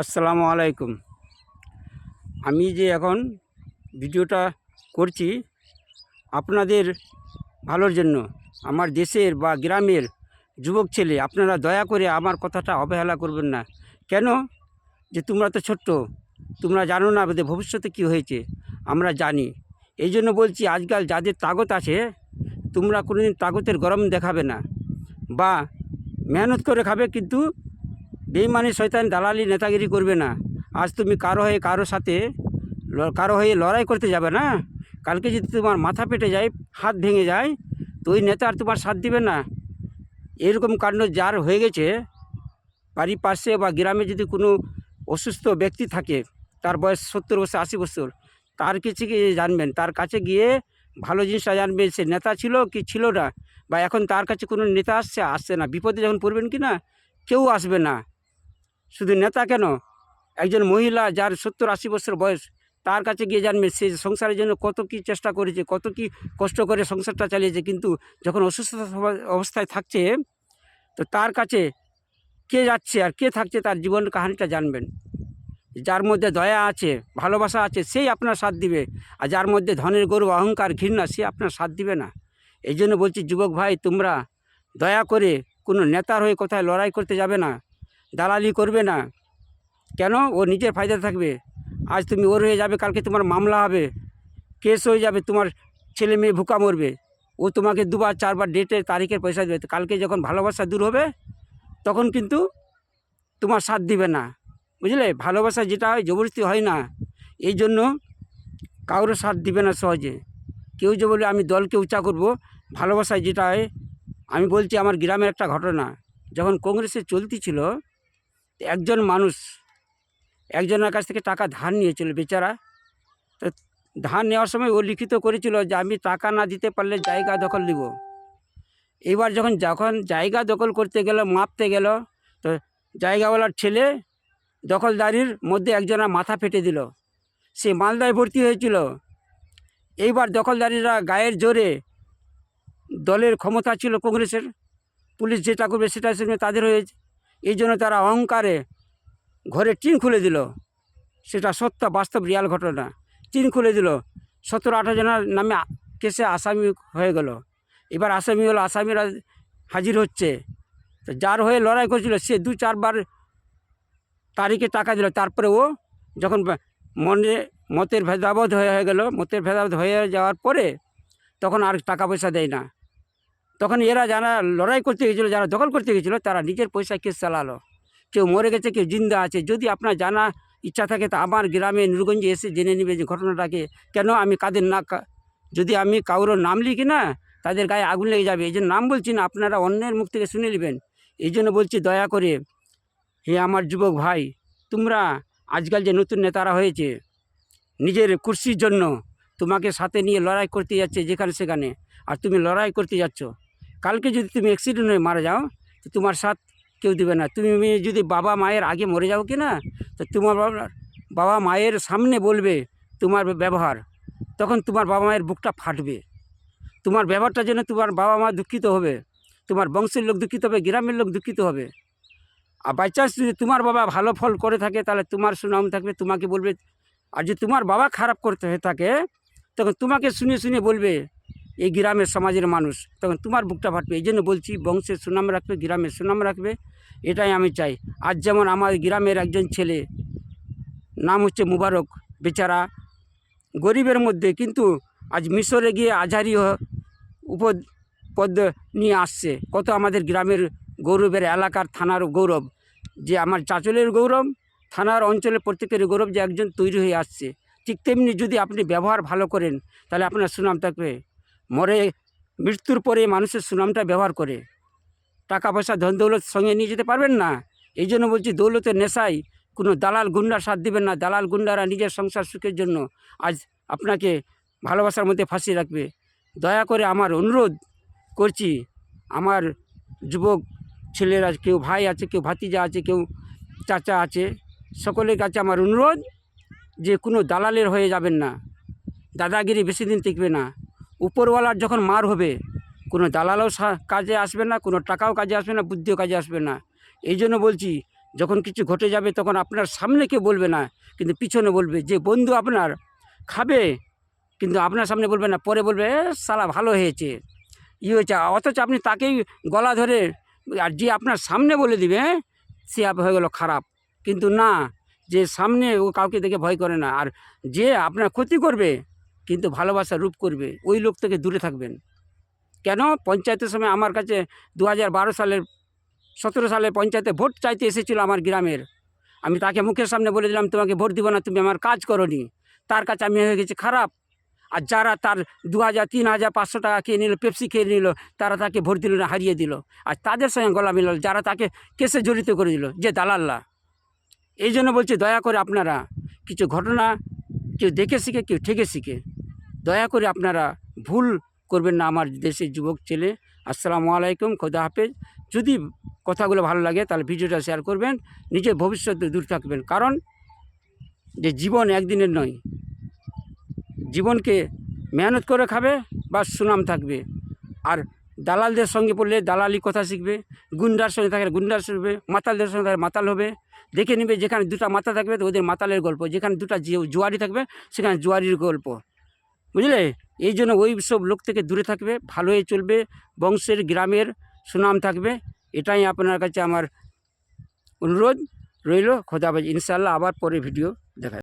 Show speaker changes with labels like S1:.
S1: আসসালামু আলাইকুম। আমি যে এখন ভিডিওটা করছি আপনাদের ভালোর জন্য, আমার দেশের বা গ্রামের যুবক ছেলে, আপনারা দয়া করে আমার কথাটা অবহেলা করবেন না। কেন? যে তোমরা তো ছোট্ট, তোমরা জানো না যে ভবিষ্যতে কী হয়েছে, আমরা জানি। এই জন্য বলছি, আজকাল যাদের তাগত আছে, তোমরা কোনোদিন তাগতের গরম দেখাবে না, বা মেহনত করে খাবে কিন্তু বেইমানি শয়তান দালালি নেতাগিরি করবে না। আজ তুমি কারও হয়ে কারও সাথে কারও হয়ে লড়াই করতে যাবে না। কালকে যদি তোমার মাথা পেটে যায়, হাত ভেঙে যায়, তো ওই নেতা আর তোমার সাথ দিবে না। এরকম কাণ্ড যার হয়ে গেছে বাড়ির পাশে বা গ্রামে যদি কোনো অসুস্থ ব্যক্তি থাকে, তার বয়স সত্তর বছর, আশি বছর, তার কিছু জানবেন, তার কাছে গিয়ে ভালো জিনিসটা জানবেন, সে নেতা ছিল কি ছিল না, বা এখন তার কাছে কোনো নেতা আসছে আসছে না, বিপদে যখন পড়বেন কি না, কেউ আসবে না। শুধু নেতা কেন? একজন মহিলা যার সত্তর আশি বছর বয়স, তার কাছে গিয়ে জানবে সে সংসারের জন্য কত কি চেষ্টা করেছে, কত কি কষ্ট করে সংসারটা চালিয়েছে। কিন্তু যখন অসুস্থতা অবস্থায় থাকছে, তো তার কাছে কে যাচ্ছে আর কে থাকছে তার জীবন কাহানিটা জানবেন। যার মধ্যে দয়া আছে, ভালোবাসা আছে, সেই আপনার সাথ দিবে। আর যার মধ্যে ধনের গরু, অহংকার, ঘৃণা, সে আপনার সাথ দিবে না। এই জন্য বলছি, যুবক ভাই, তোমরা দয়া করে কোনো নেতার হয়ে কোথায় লড়াই করতে যাবে না। দালালি করবে না। কেন? ও নিজের ফায়দা থাকবে। আজ তুমি ওর হয়ে যাবে, কালকে তোমার মামলা হবে। কেস হয়ে যাবে, তোমার ছেলে মেয়ে ভুকা মরবে। ও তোমাকে দুবার, চারবার ডেটের তারিখের পয়সা দেবে। কালকে যখন ভালোবাসা দূর হবে, তখন কিন্তু তোমার সাথ দিবে না। বুঝলে? ভালোবাসা যেটা হয়, জবরদস্তি হয় না। এই জন্য কারোর সাথ দিবে না সহজে। কেউ যে বলে আমি দলকে উঁচা করব। ভালোবাসায় যেটা হয়, আমি বলছি, আমার গ্রামের একটা ঘটনা। যখন কংগ্রেসে চলতি ছিল একজন মানুষ, একজনের কাছ থেকে টাকা ধার নিয়েছিল বেচারা। তো ধার নেওয়ার সময় ও লিখিত করেছিল যে আমি টাকা না দিতে পারলে জায়গা দখল দিব এবার যখন যখন জায়গা দখল করতে গেল, মাপতে গেল, তো জায়গাওয়ালার ছেলে দখলদারির মধ্যে একজনের মাথা ফেটে দিল। সে মালদায় ভর্তি হয়েছিল। এইবার দখলদারিরা গায়ের জোরে দলের ক্ষমতা ছিল কংগ্রেসের। পুলিশ যেটা করবে সেটা তাদের হয়েছে। এই জন্য তারা অহংকারে ঘরে টিন খুলে দিল। সেটা সত্য, বাস্তব রিয়াল ঘটনা। টিন খুলে দিল। সতেরো, আঠারো জনের নামে কেসে আসামি হয়ে গেল। এবার আসামি হলো, আসামিরা হাজির হচ্ছে। তো যার হয়ে লড়াই করেছিল, সে দু, চারবার তারিখে টাকা দিল। তারপরে ও যখন মনে, মতের ভেদাভেদ হয়ে গেল। মতের ভেদাভেদ হয়ে যাওয়ার পরে তখন আর টাকা পয়সা দেয় না। তখন এরা যারা লড়াই করতে গেছিল, যারা দখল করতে গেছিল, তারা নিজের পয়সা কেস চালালো। কেউ মরে গেছে, কেউ জিন্দা আছে। যদি আপনার জানা ইচ্ছা থাকে, তা আমার গ্রামে নুরগঞ্জে এসে জেনে নেবে যে ঘটনাটাকে। কেন আমি কাদের না যদি আমি কারোর নাম লিখি না, তাদের গায়ে আগুন লেগে যাবে। এই জন্য নাম বলছি না, আপনারা অন্যের মুখ থেকে শুনে নেবেন। এই জন্য বলছি দয়া করে, হে আমার যুবক ভাই, তোমরা আজকাল যে নতুন নেতারা হয়েছে, নিজের কুর্সির জন্য তোমাকে সাথে নিয়ে লড়াই করতে যাচ্ছে যেখানে সেখানে। আর তুমি লড়াই করতে যাচ্ছ। কালকে যদি তুমি অ্যাক্সিডেন্ট হয়ে মারা যাও, তো তোমার সাথ কেউ দেবে না। তুমি যদি বাবা মায়ের আগে মরে যাও কি না তো তোমার বাবা মায়ের সামনে বলবে তোমার ব্যবহার। তখন তোমার বাবা মায়ের বুকটা ফাটবে। তোমার ব্যবহারটার জন্য তোমার বাবা মা দুঃখিত হবে। তোমার বংশের লোক দুঃখিত হবে, গ্রামের লোক দুঃখিত হবে। আর বাই চান্স যদি তোমার বাবা ভালো ফল করে থাকে, তাহলে তোমার সুনাম থাকবে, তোমাকে বলবে, আর যদি তোমার বাবা খারাপ করতে হয়ে থাকে, তখন তোমাকে শুনে শুনে বলবে এই গ্রামের সমাজের মানুষ। তখন তোমার বুকটা ফাটবে। এই জন্য বলছি, বংশের সুনাম রাখবে, গ্রামের সুনাম রাখবে, এটাই আমি চাই। আজ যেমন আমার গ্রামের একজন ছেলে, নাম হচ্ছে মুবারক, বেচারা গরিবের মধ্যে, কিন্তু আজ মিশরে গিয়ে আজহারি হ- উপদ, পদ নিয়ে আসছে। কত আমাদের গ্রামের গৌরবের এলাকার থানার গৌরব। যে আমার চাঁচলের গৌরব, থানার অঞ্চলের প্রত্যেকের গৌরব যে একজন তৈরি হয়ে আসছে। ঠিক তেমনি যদি আপনি ব্যবহার ভালো করেন, তাহলে আপনার সুনাম থাকবে। মরে মৃত্যুর পরে মানুষের সুনামটা ব্যবহার করে। টাকা পয়সা ধন দৌলত সঙ্গে নিয়ে যেতে পারবেন না। এই জন্য বলছি, দৌলতের নেশায় কোনো দালাল গুন্ডার সাথ দিবেন না। দালাল গুন্ডারা নিজের সংসার সুখের জন্য আজ আপনাকে ভালোবাসার মধ্যে ফাঁসিয়ে রাখবে। দয়া করে আমার অনুরোধ করছি, আমার যুবক ছেলেরা, কেউ ভাই আছে, কেউ ভাতিজা আছে, কেউ চাচা আছে, সকলের কাছে আমার অনুরোধ যে কোনো দালালের হয়ে যাবেন না। দাদাগিরি বেশি দিন টিকবে না। উপরওয়ালার যখন মার হবে কোনো দালালও কাজে আসবে না কোনো টাকাও কাজে আসবে না বুদ্ধিও কাজে আসবে না। এই জন্য বলছি যখন কিছু ঘটে যাবে তখন আপনার সামনে কেউ বলবে না কিন্তু পিছনে বলবে যে বন্ধু আপনার খাবে। কিন্তু আপনার সামনে বলবে না পরে বলবে সালা ভালো হয়েছে। ই হয়েছে অথচ আপনি তাকেই গলা ধরে আর যে আপনার সামনে বলে দিবে "হ্যাঁ, সে হয়ে গেল খারাপ। কিন্তু না যে সামনে ও কাউকে দেখে ভয় করে না আর যে আপনার ক্ষতি করবে কিন্তু ভালোবাসার রূপ করবে, ওই লোক থেকে দূরে থাকবেন। কেন? পঞ্চায়েতের সময় আমার কাছে দু হাজার বারো সালের, সতেরো সালে পঞ্চায়েতে ভোট চাইতে এসেছিল আমার গ্রামের। আমি তাকে মুখের সামনে বলে দিলাম, তোমাকে ভোট দিব না, তুমি আমার কাজ করনি। তার কাছে আমি হয়ে গেছি খারাপ। আর যারা তার দু হাজার তিন হাজার পাঁচশো টাকা খেয়ে নিল, পেপসি খেয়ে নিল, তারা তাকে ভোট দিল না, হারিয়ে দিল। আর তাদের সঙ্গে গলা মিলল, যারা তাকে কেসে জড়িত করে দিল, যে দালাল্লা এই জন্য বলছি, দয়া করে আপনারা কিছু ঘটনা কেউ দেখে শিখে, কেউ ঠেকে শিখে। দয়া করে আপনারা ভুল করবেন না আমার দেশের যুবক ছেলে। আসসালামু আলাইকুম, খোদা হাফেজ। যদি কথাগুলো ভালো লাগে তাহলে ভিডিওটা শেয়ার করবেন, নিজের ভবিষ্যতে দূর থাকবেন। কারণ যে জীবন একদিনের নয়, জীবনকে মেহনত করে খাবে বা সুনাম থাকবে। আর দালালদের সঙ্গে পড়লে দালালি কথা শিখবে, গুন্ডার সঙ্গে থাকলে গুন্ডার শিখবে, মাতালদের সঙ্গে থাকলে মাতাল হবে। দেখে নেবে যেখানে দুটা মাথা থাকবে, তো ওদের মাতালের গল্প। যেখানে দুটা জুয়ারি থাকবে, সেখানে জুয়ারির গল্প। বুঝলে? এই জন্য ওই সব লোক থেকে দূরে থাকবে ভালোই চলবে, বংশের, গ্রামের সুনাম থাকবে। এটাই আপনার কাছে আমার অনুরোধ রইল। খোদাবাজ ইনশাল্লাহ আবার পরে ভিডিও দেখা